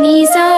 नि सा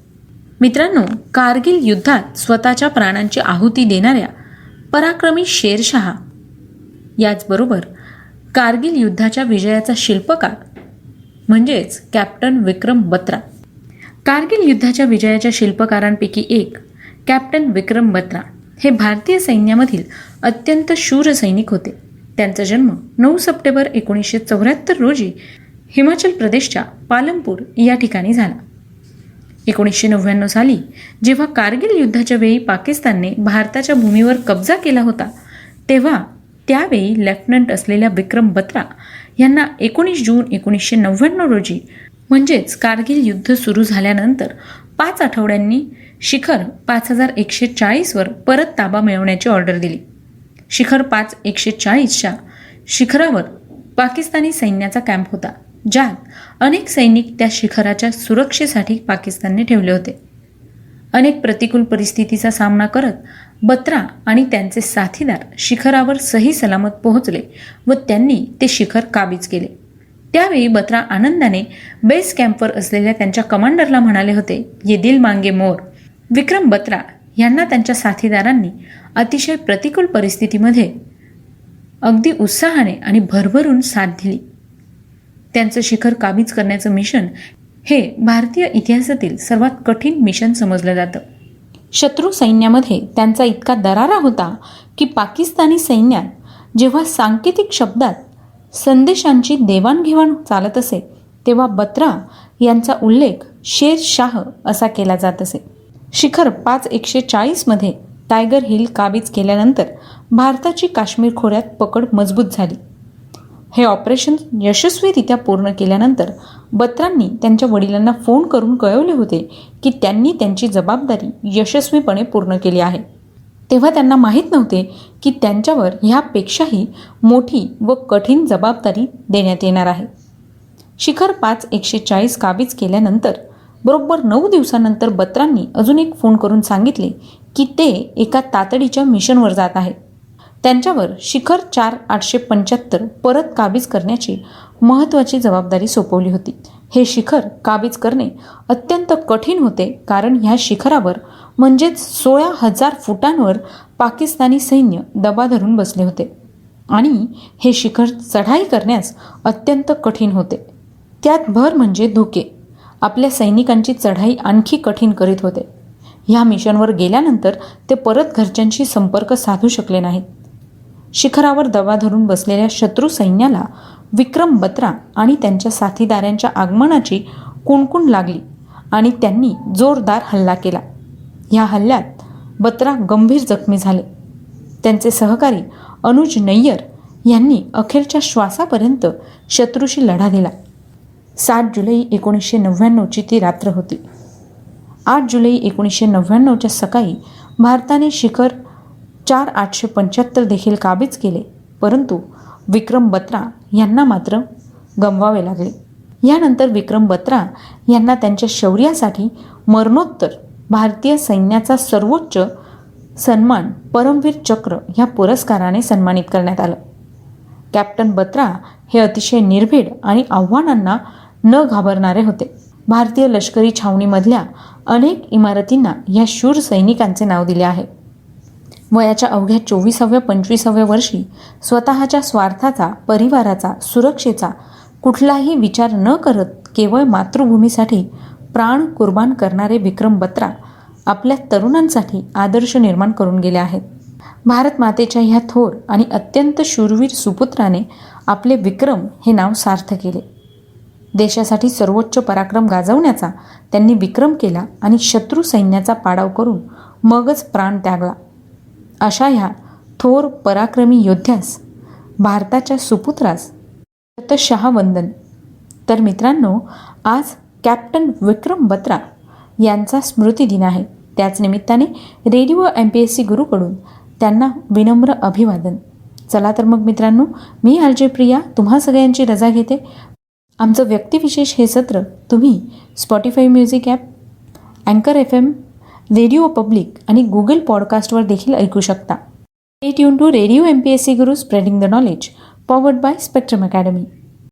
मित्रांनो कारगिल युद्धात स्वतःच्या प्राणांची आहुती देणाऱ्या पराक्रमी शेरशहा. याचबरोबर कारगिल युद्धाच्या विजयाचा शिल्पकार म्हणजेच कॅप्टन विक्रम बत्रा. कारगिल युद्धाच्या विजयाच्या शिल्पकारांपैकी एक कॅप्टन विक्रम बत्रा हे भारतीय सैन्यामधील अत्यंत शूर सैनिक होते. त्यांचा जन्म नऊ सप्टेंबर एकोणीसशे चौऱ्याहत्तर रोजी हिमाचल प्रदेशच्या पालमपूर या ठिकाणी झाला. एकोणीसशे नव्याण्णव साली जेव्हा कारगिल युद्धाच्या वेळी पाकिस्तानने भारताच्या भूमीवर कब्जा केला होता तेव्हा त्यावेळी लेफ्टनंट असलेल्या विक्रम बत्रा यांना एकोणीस जून एकोणीसशे नव्याण्णव रोजी म्हणजेच कारगिल युद्ध सुरू झाल्यानंतर पाच आठवड्यांनी शिखर पाच हजार एकशे चाळीसवर परत ताबा मिळवण्याची ऑर्डर दिली. शिखर पाच एकशे चाळीसच्या शिखरावर पाकिस्तानी सैन्याचा कॅम्प होता. ज्यात अनेक सैनिक त्या शिखराच्या सुरक्षेसाठी पाकिस्तानने ठेवले होते. अनेक प्रतिकूल परिस्थितीचा सामना करत बत्रा आणि त्यांचे साथीदार शिखरावर सही सलामत पोहोचले व त्यांनी ते शिखर काबीज केले. त्यावेळी बत्रा आनंदाने बेस कॅम्पवर असलेल्या त्यांच्या कमांडरला म्हणाले होते ये दिल मांगे मोर. विक्रम बत्रा यांना त्यांच्या साथीदारांनी अतिशय प्रतिकूल परिस्थितीमध्ये अगदी उत्साहाने आणि भरभरून साथ दिली. त्यांचं शिखर काबीज करण्याचं मिशन हे भारतीय इतिहासातील सर्वात कठीण मिशन समजलं जातं. शत्रू सैन्यामध्ये त्यांचा इतका दरारा होता की पाकिस्तानी सैन्यात जेव्हा सांकेतिक शब्दात संदेशांची देवाणघेवाण चालत असे तेव्हा बत्रा यांचा उल्लेख शेर शाह असा केला जात असे. शिखर पाच एकशे चाळीसमध्ये टायगर हिल काबीज केल्यानंतर भारताची काश्मीर खोऱ्यात पकड मजबूत झाली. हे ऑपरेशन यशस्वीरित्या पूर्ण केल्यानंतर बत्रांनी त्यांच्या वडिलांना फोन करून कळवले होते की त्यांनी त्यांची जबाबदारी यशस्वीपणे पूर्ण केली आहे. तेव्हा त्यांना माहीत नव्हते की त्यांच्यावर ह्यापेक्षाही मोठी व कठीण जबाबदारी देण्यात येणार आहे. शिखर पाच एकशे चाळीस काबीज केल्यानंतर बरोबर नऊ दिवसानंतर बत्रांनी अजून एक फोन करून सांगितले की ते एका तातडीच्या मिशनवर जात आहेत त्यांच्यावर शिखर चार आठशे पंच्याहत्तर परत काबीज करण्याची महत्त्वाची जबाबदारी सोपवली होती. हे शिखर काबीज करणे अत्यंत कठीण होते कारण ह्या शिखरावर म्हणजेच सोळा हजार फुटांवर पाकिस्तानी सैन्य दबा धरून बसले होते आणि हे शिखर चढाई करण्यास अत्यंत कठीण होते. त्यात भर म्हणजे धोके. आपल्या सैनिकांची चढाई आणखी कठीण करीत होते. ह्या मिशनवर गेल्यानंतर ते परत घरच्यांशी संपर्क साधू शकले नाहीत. शिखरावर दबा धरून बसलेल्या शत्रू सैन्याला विक्रम बत्रा आणि त्यांच्या साथीदारांच्या आगमनाची कुणकुण लागली आणि त्यांनी जोरदार हल्ला केला. ह्या हल्ल्यात बत्रा गंभीर जखमी झाले. त्यांचे सहकारी अनुज नय्यर यांनी अखेरच्या श्वासापर्यंत शत्रूशी लढा दिला. सात जुलै एकोणीसशे नव्याण्णवची ती रात्र होती. आठ जुलै एकोणीसशे नव्याण्णवच्या सकाळी भारताने शिखर चार आठशे पंच्याहत्तर देखील काबीज केले. परंतु विक्रम बत्रा यांना मात्र गमवावे लागले. यानंतर विक्रम बत्रा यांना त्यांच्या शौर्यासाठी मरणोत्तर भारतीय सैन्याचा सर्वोच्च सन्मान परमवीर चक्र ह्या पुरस्काराने सन्मानित करण्यात आलं. कॅप्टन बत्रा हे अतिशय निर्भीड आणि आव्हानांना न घाबरणारे होते. भारतीय लष्करी छावणीमधल्या अनेक इमारतींना या शूर सैनिकांचे नाव दिले आहे. वयाच्या अवघ्या चोवीसाव्या पंचवीसाव्या वर्षी स्वतःच्या स्वार्थाचा परिवाराचा सुरक्षेचा कुठलाही विचार न करत केवळ मातृभूमीसाठी प्राण कुर्बान करणारे विक्रम बत्रा आपल्या तरुणांसाठी आदर्श निर्माण करून गेले आहेत. भारत मातेच्या ह्या थोर आणि अत्यंत शूरवीर सुपुत्राने आपले विक्रम हे नाव सार्थ केले. देशासाठी सर्वोच्च पराक्रम गाजवण्याचा त्यांनी विक्रम केला आणि शत्रू सैन्याचा पाडाव करून मगच प्राण त्यागला. अशा ह्या थोर पराक्रमी योद्ध्यास भारताच्या सुपुत्रास शहा वंदन. तर मित्रांनो आज कॅप्टन विक्रम बत्रा यांचा स्मृती दिन आहे. त्याच निमित्ताने radio M P S C गुरुकडून त्यांना विनम्र अभिवादन. चला तर मग मित्रांनो मी आर प्रिया तुम्हा सगळ्यांची रजा घेते. आमचं व्यक्तिविशेष हे सत्र तुम्ही स्पॉटीफाय म्युझिक ॲप अँकर एफ एम रेडिओ पब्लिक आणि गुगल पॉडकास्टवर देखील ऐकू शकता. A tune to radio M P S C Guru spreading the knowledge powered by Spectrum Academy